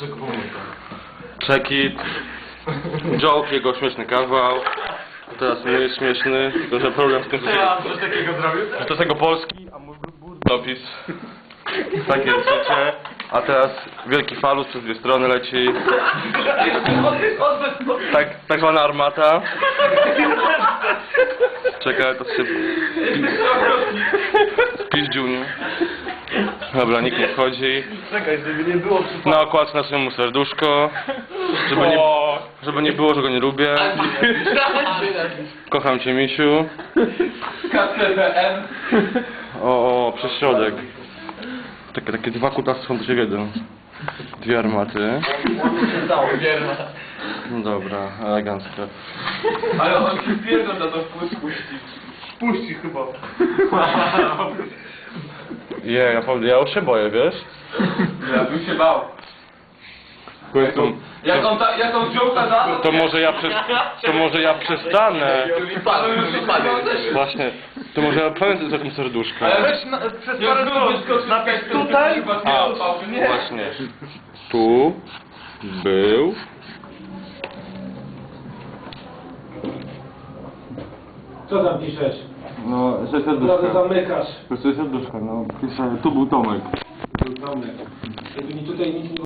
Czego pomyka? Czeki, joke, jego śmieszny kawał. Teraz nie jest śmieszny, tylko że problem z tym, że, Ja coś takiego zrobił? że to jest jego polski, a mój dopis. Takie jest życie. A teraz wielki falus przez dwie strony leci. Tak, tak zwana armata. Czekaj, to się... Spiździł, nie? Dobra, nikt nie wchodzi. Czekaj, żeby nie było przypadku. Na okładce nasyłem mu serduszko. Żeby nie, żeby nie było, że go nie lubię. Kocham cię, misiu. KCPM. O, o, przez środek. Takie, takie dwa kutasy są do siebie jednym. Dwie armaty. No dobra, elegancko. Ale on się pierdol na to wpływ puści. Puści chyba. Je, ja, powiem, ja już się boję, wiesz? Ja bym się bał. To, Jak on, ta, jak on wziął ta data, to może ja przez, to może ja przestanę. Właśnie, to może ja powiem za tym serduszka. Ale weź na, przez parę słów napisz tutaj. A, Nie. właśnie. Tu był. Co tam piszesz? No, że serduszka. zamykasz. To jest serduszka, no. Piszę, Tu był Tomek.